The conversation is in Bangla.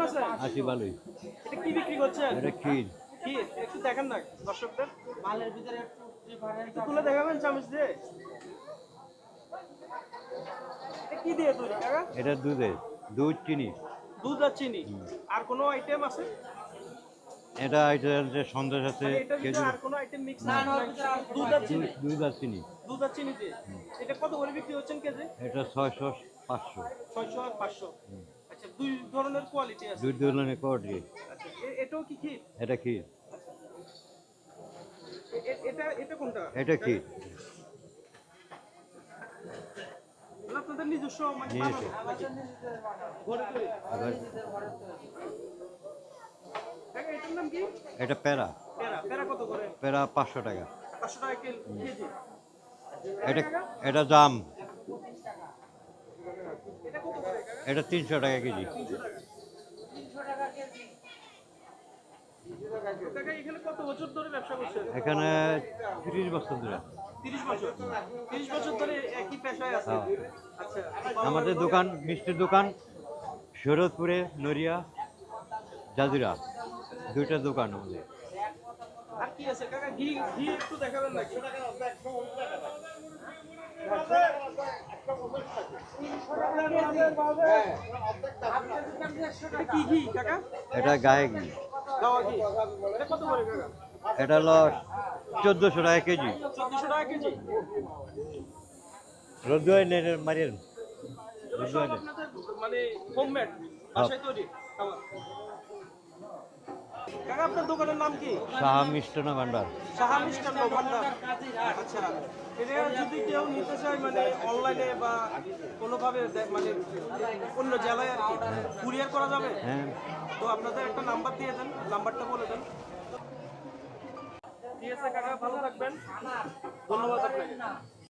আছেন আছি? ভালোই। এটা কি বিক্রি করছেন এটা ক্ষীর। কি? একটু দেখেন না দর্শকদের। একটু খুলে দেখাবেন চামচ দিয়ে। কি দিয়ে তৈরি কাকা? এটা দুধে দুধ চিনি। দুধ আর চিনি। আর কোনো আইটেম আছে? এটা এটা যে সন্দেশ আছে খেজুর। আর কোনো আইটেম মিক্স না দুধ আর চিনি। দুধ- আর চিনি। দুধ আর চিনি দিয়ে। এটা কত করে বিক্রি হচ্ছেন কেজি? এটা ছয়শো পাঁচশো। ছয়শো আর পাঁচশো। আচ্ছা দুই ধরনের কোয়ালিটি আছে দুই ধরনের কোয়ালিটি আচ্ছা এটাও কি এটা কোনটা? আপনাদের নিজস্ব মানে এটার নাম কি? এটা প্যারা পেরা পেরা কত করে? প্যারা পাঁচশো টাকা। পাঁচশো টাকা কেজি। এটা এটা জাম এটা কত করে কাকা এটা তিনশো টাকা কেজি। এখানে তিরিশ বছর ধরে। হ্যাঁ। আমাদের দোকান, মিষ্টির দোকান, শরৎপুরে, নড়িয়া, জাজিরা, দুইটা দোকান আমাদের। আর কি আছে? কাকা, ঘি ঘি একটু দেখাবেন নাকি? এটা কি গায়ে ঘি এটা হলো চোদ্দশো টাকা কেজি। রোদ্দু মারিয়েন রোদ্দু মানে কাকা আপনার দোকানের নাম কি? সাহা মিষ্টান্ন ভান্ডার। সাহা মিষ্টান্ন ভান্ডার। আচ্ছা এটা যদি কেউ নিতে চায় মানে অনলাইনে বা কোনোভাবে মানে অন্য জেলায় আর কুরিয়ার করা যাবে? হ্যাঁ। তো আপনাদের একটা নাম্বার দিয়ে দেন নাম্বারটা বলে দেন। ঠিক আছে কাকা ভালো থাকবেন। ধন্যবাদ আপনাকে।